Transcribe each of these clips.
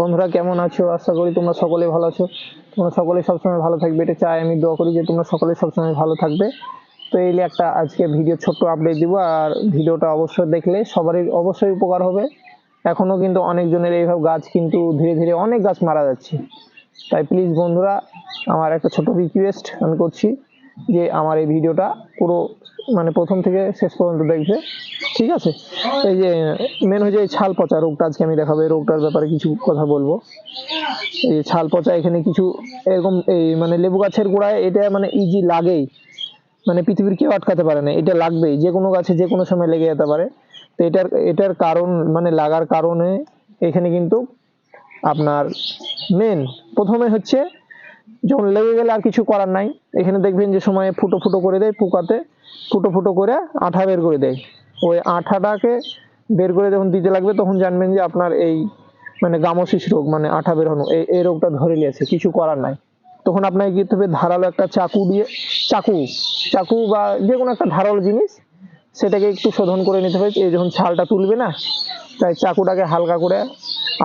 বন্ধুরা, কেমন আছো? আশা করি তোমরা সকলে ভালো আছো। তোমরা সকলে সবসময় ভালো থাকবে, এটা চাই। আমি দোয়া করি যে তোমরা সকলে সবসময় ভালো থাকবে। তো এই একটা আজকে ভিডিও, ছোট্ট আপডেট দিব। আর ভিডিওটা অবশ্যই দেখলে সবারই অবশ্যই উপকার হবে। এখনও কিন্তু অনেকজনের এইভাবে গাছ কিন্তু ধীরে ধীরে অনেক গাছ মারা যাচ্ছে। তাই প্লিজ বন্ধুরা, আমার একটা ছোট রিকোয়েস্ট আমি করছি। যে আমার এই ভিডিওটা পুরো মানে প্রথম থেকে শেষ পর্যন্ত দেখবে। ঠিক আছে? এই যে মেন হচ্ছে এই ছাল পচা রোগটা আজকে আমি দেখাবো। এই রোগটার ব্যাপারে কিছু কথা বলব। এই ছাল পচা, এখানে কিছু এরকম এই মানে লেবু গাছের গোড়ায় এটা মানে ইজি লাগেই। মানে পৃথিবীর কেউ আটকাতে পারে না। এটা লাগবেই। যে কোনো গাছে যে কোনো সময় লেগে যেতে পারে। তো এটার এটার কারণ মানে লাগার কারণে এখানে কিন্তু আপনার মেন প্রথমে হচ্ছে যখন লেগে গেলে আর কিছু করার নাই, এখানে দেখবেন যে সময় ফুটো ফুটো করে দেয় পোকাতে, ফুটো ফুটো করে আঠা বের করে দেয়। ওই আঠাটাকে বের করে যখন দিতে লাগবে, তখন জানবেন যে আপনার এই মানে গামোসিস রোগ মানে আঠা বেরোনো এই এই রোগটা ধরে নিয়েছে, কিছু করার নাই। তখন আপনাকে কি হবে? ধারালো একটা চাকু দিয়ে, চাকু চাকু বা যে কোনো একটা ধারালো জিনিস, সেটাকে একটু শোধন করে নিতে হবে। এই যখন ছালটা তুলবে না, তাই চাকুটাকে হালকা করে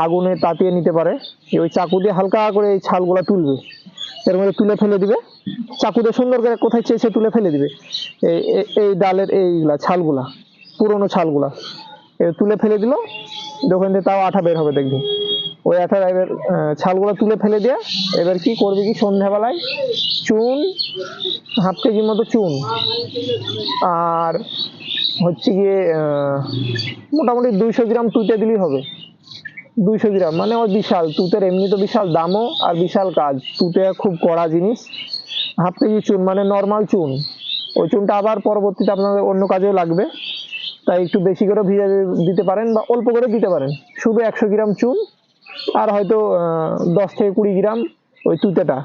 আগুনে তাতিয়ে নিতে পারে। ওই চাকু দিয়ে হালকা করে এই ছালগুলা তুলবে। এর মধ্যে তুলে ফেলে দিবে। চাকু দিয়ে সুন্দর করে কোথায় চেয়েছে তুলে ফেলে দিবে। এই এই- ডালের এইগুলা, ছালগুলা, পুরোনো ছালগুলা। তুলে ফেলে দিল। দোকান থেকে তাও আঠা বের হবে দেখবি। ওই আঠা এবার ছালগুলো তুলে ফেলে দিয়ে এবার কি করবে কি সন্ধ্যাবেলায়? চুন, হাফ কেজির মতো চুন। আর হচ্ছে গিয়ে মোটামুটি দুইশো গ্রাম তুতে দিলেই হবে। দুইশো গ্রাম মানে ওই বিশাল। তুতের এমনি তো বিশাল দামও আর বিশাল কাজ। তুতে খুব কড়া জিনিস। হাফ কেজি চুন মানে নর্মাল চুন। ওই চুনটা আবার পরবর্তীতে আপনাদের অন্য কাজেও লাগবে। তাই একটু বেশি করে ভিজে দিতে পারেন বা অল্প করে দিতে পারেন। শুধু একশো গ্রাম চুন আর হয়তো দশ থেকে কুড়ি গ্রাম ওই তুতেটা।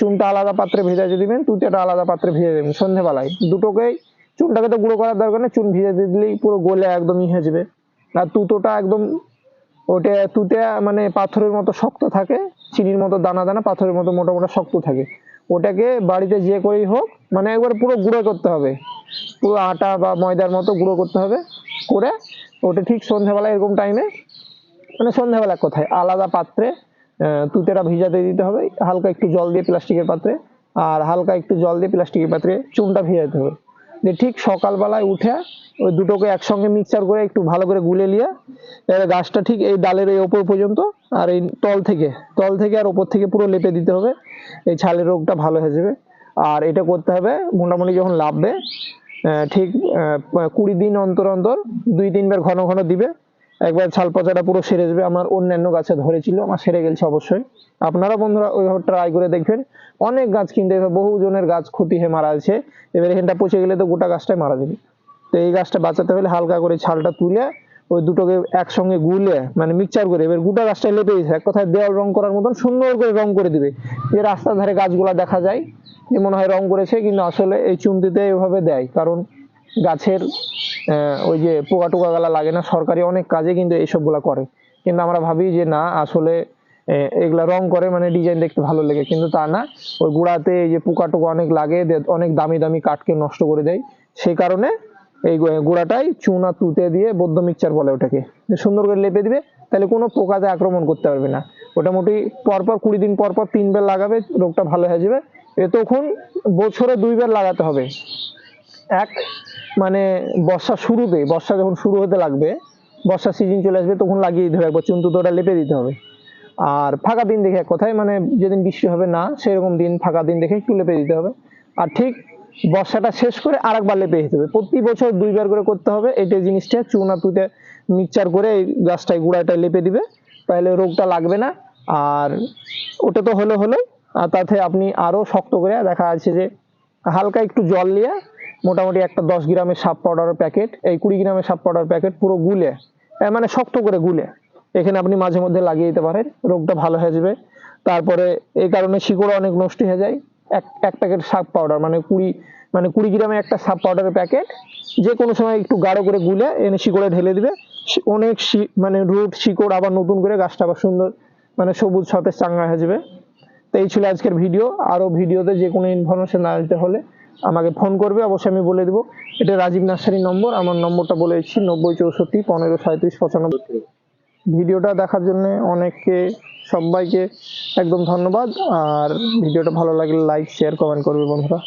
চুনটা আলাদা পাত্রে ভেজাতে দিবেন, তুতেটা আলাদা পাত্রে ভেজে দেবেন সন্ধেবেলায়। দুটোকেই, চুনটাকে তো গুঁড়ো করার দরকার নেই, চুন ভিজে দিলেই পুরো গলে একদম ই হয়ে যাবে আর তুতোটা একদম ওটা তুতে মানে পাথরের মতো শক্ত থাকে, চিনির মতো দানা দানা, পাথরের মতো মোটা মোটা শক্ত থাকে। ওটাকে বাড়িতে যে করেই হোক মানে একবার পুরো গুঁড়ো করতে হবে। পুরো আটা বা ময়দার মতো গুঁড়ো করতে হবে, করে ওটা ঠিক সন্ধ্যাবেলা এরকম টাইমে মানে সন্ধ্যাবেলা কোথায়? আলাদা পাত্রে তুতেটা ভিজাতে দিতে হবে, হালকা একটু জল দিয়ে প্লাস্টিকের পাত্রে, আর হালকা একটু জল দিয়ে প্লাস্টিকের পাত্রে চুনটা ভিজাতে হবে। যে ঠিক সকালবেলায় উঠে ওই দুটোকে একসঙ্গে মিক্সচার করে একটু ভালো করে গুলে নিয়ে এবার গাছটা ঠিক এই ডালের এই ওপর পর্যন্ত আর এই তল থেকে তল থেকে আর ওপর থেকে পুরো লেপে দিতে হবে। এই ছালের রোগটা ভালো হয়ে যাবে। আর এটা করতে হবে, মোটামুটি যখন লাভবে ঠিক কুড়ি দিন অন্তর অন্তর, দুই তিনবার ঘন ঘন দিবে। একবার ছাল পচাটা পুরো সেরে যাবে। আমার অন্যান্য গাছে ধরেছিল, আমার সেরে গেছে অবশ্যই। আপনারা বন্ধুরা ওইভাবে ট্রাই করে দেখবেন। অনেক গাছ কিনতে বহু জনের গাছ ক্ষতি হয়ে মারা আছে এবার এখানটা পচে গেলে তো গোটা গাছটাই মারা যাবে। তো এই গাছটা বাঁচাতে হলে হালকা করে ছালটা তুলে ওই দুটোকে একসঙ্গে গুলে মানে মিক্সচার করে, এবার গোটা গাছটা লেপে দিয়েছে। এক কথায় দেওয়াল রং করার মতন সুন্দর করে রং করে দিবে। যে রাস্তার ধারে গাছগুলা দেখা যায়, যে মনে হয় রং করেছে, কিন্তু আসলে এই চুনতিতে এভাবে দেয়। কারণ গাছের ওই যে পোকা টোকা গালা লাগে না, সরকারি অনেক কাজে কিন্তু এইসব এইসবগুলা করে। কিন্তু আমরা ভাবি যে না, আসলে এগুলা রং করে মানে ডিজাইন দেখতে ভালো লাগে। কিন্তু তা না, ওই গুঁড়াতে এই যে পোকা টোকা অনেক লাগে অনেক দামি দামি কাঠকে নষ্ট করে দেয়। সেই কারণে এই গুঁড়াটাই চুন তুতে দিয়ে বদ্ধ মিক্সচার বলে ওটাকে। সুন্দর করে লেপে দিবে, তাহলে কোনো পোকাতে আক্রমণ করতে পারবে না। মোটামুটি পরপর কুড়ি দিন পর পর তিনবার লাগাবে, রোগটা ভালো হয়ে যাবে। এ তখন বছরে দুইবার লাগাতে হবে। এক মানে বর্ষা শুরুতে বর্ষা যখন শুরু হতে লাগবে বর্ষা সিজন চলে আসবে, তখন লাগিয়ে দিতে হবে, একবার চুন তুতোটা লেপে দিতে হবে। আর ফাঁকা দিন দেখে এক কথায় মানে যেদিন বৃষ্টি হবে না, সেরকম দিন, ফাঁকা দিন দেখে একটু লেপে দিতে হবে। আর ঠিক বর্ষাটা শেষ করে আরেকবার লেপে দিতে হবে। প্রতি বছর দুইবার করে করতে হবে এইটা জিনিসটা, চুন তুতে মিক্সচার করে এই গাছটায় গুঁড়াটা লেপে দিবে, তাহলে রোগটা লাগবে না। আর ওটা তো হলো হলো, আর তাতে আপনি আরও শক্ত করে দেখা যাচ্ছে যে হালকা একটু জল নিয়ে মোটামুটি একটা দশ গ্রামের সাপ পাউডারের প্যাকেট এই কুড়ি গ্রামের সাপ পাউডার প্যাকেট পুরো গুলে মানে শক্ত করে গুলে। এখানে আপনি মাঝে মধ্যে লাগিয়ে দিতে পারেন, রোগটা ভালো হয়ে যাবে। তারপরে এই কারণে শিকড় অনেক নষ্ট হয়ে যায়। এক এক প্যাকেট সাপ পাউডার মানে কুড়ি মানে কুড়ি গ্রামে একটা সাপ পাউডারের প্যাকেট যে কোনো সময় একটু গাঢ় করে গুলে, এনে শিকড়ে ঢেলে দিবে। অনেক মানে রুট শিকড় আবার নতুন করে গাছটা আবার সুন্দর মানে সবুজ, সতেজ, চাঙ্গা হয়ে যাবে। তো এই ছিল আজকের ভিডিও। আরও ভিডিওতে যে কোনো ইনফরমেশন না দিতে হলে আমাকে ফোন করবে, অবশ্যই আমি বলে দেবো। এটা রাজীব নার্সারির নম্বর, আমার নম্বরটা বলে দিচ্ছি, নব্বই চৌষট্টি পনেরো সাঁত্রিশ পঁচানব্বই। ভিডিওটা দেখার জন্য অনেককে, সবাইকে একদম ধন্যবাদ, আর ভিডিওটা ভালো লাগলে লাইক শেয়ার কমেন্ট করবে বন্ধুরা।